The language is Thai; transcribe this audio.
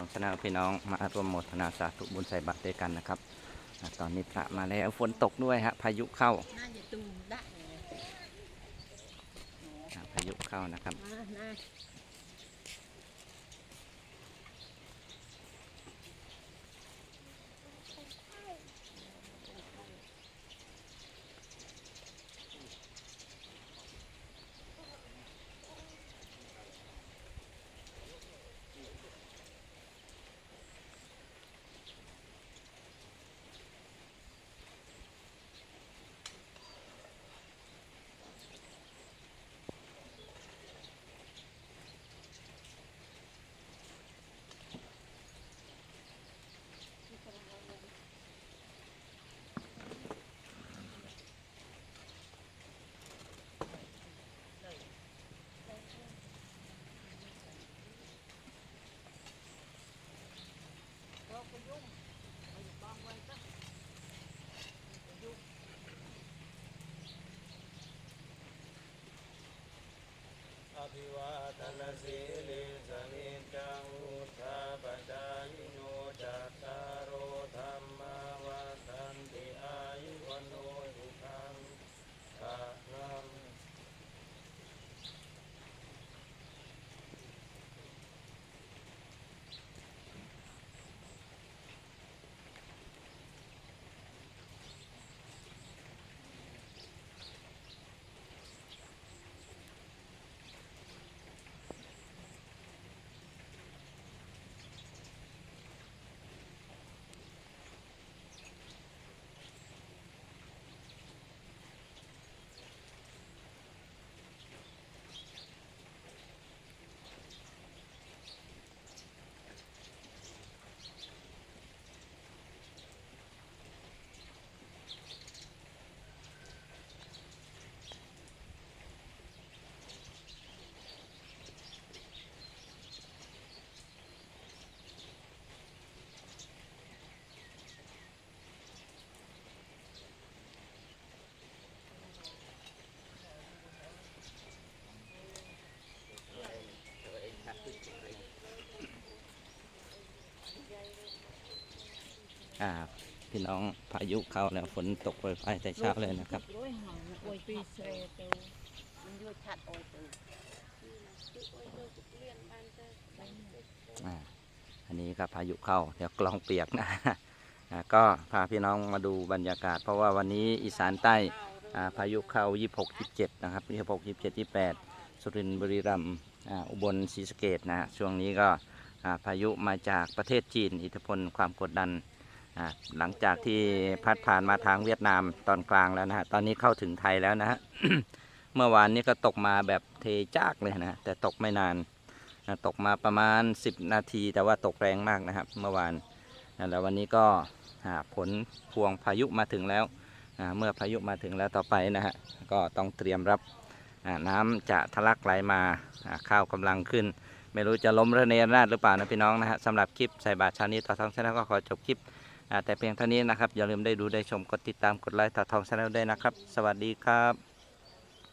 ของชนะพี่น้องมาร่วมโมทนาสาธุบุญใส่บาตรด้วยกันนะครับอ่าตอนนี้พระมาแล้วฝนตกด้วยฮะพายุเข้าน่าจะตูมได้เล ยอ่าพายุเข้านะครับมาน่าอภิวาทนาสีลิสนิจังุทาปจายโนจัตตารโอธรรมาวาทันติอายุวันโนสุขังภะลัง อ่าพี่น้องพายุเข้าแล้วฝนตกโปรยปลายแต่เช้าเลยนะครับโอ้ยหอมโอ้ยปีเสรตูมันยั่วชัดโอ้ยตูอ่าอันนี้ก็พายุเข้าเดี๋ยวกลองเปียกนะอ่าก็พาพี่น้องมาดูบรรยากาศ เพราะว่าวันนี้อีสานใต้อ่าพายุเข้า 26 27 นะครับ 26 27 28 สุรินทร์บุรีรัมย์อ่าอุบลศรีสะเกดนะฮะช่วงนี้ก็อ่าพายุมาจากประเทศจีน อิทธิพลความกดดัน หลังจากที่พัดผ่านมาทางเวียดนามตอนกลางแล้วนะฮะ ตอนนี้เข้าถึงไทยแล้วนะฮะ เมื่อวานนี้ก็ตกมาแบบเทจากเลยนะฮะแต่ตกไม่นานนะตกมาประมาณ 10 นาที แต่ว่าตกแรงมากนะครับ เมื่อวานนะแล้ววันนี้ก็ผลพวงพายุมาถึงแล้วอ่าเมื่อพายุมาถึงแล้วต่อไปนะฮะ ก็ต้องเตรียมรับน้ำจะทะลักไหลมาอ่าข้าวกำลังขึ้น ไม่รู้จะล้มระเนระนาดหรือเปล่านะพี่น้องนะฮะสำหรับคลิปใส่บาตรชานี้ต่อทองชาแนก็ขอจบคลิป แต่เพียงเท่านี้นะครับ อย่าลืมได้ดูได้ชมกดติดตามกดไลค์ต่อทองชาแนลด้วยนะครับ สวัสดีครับ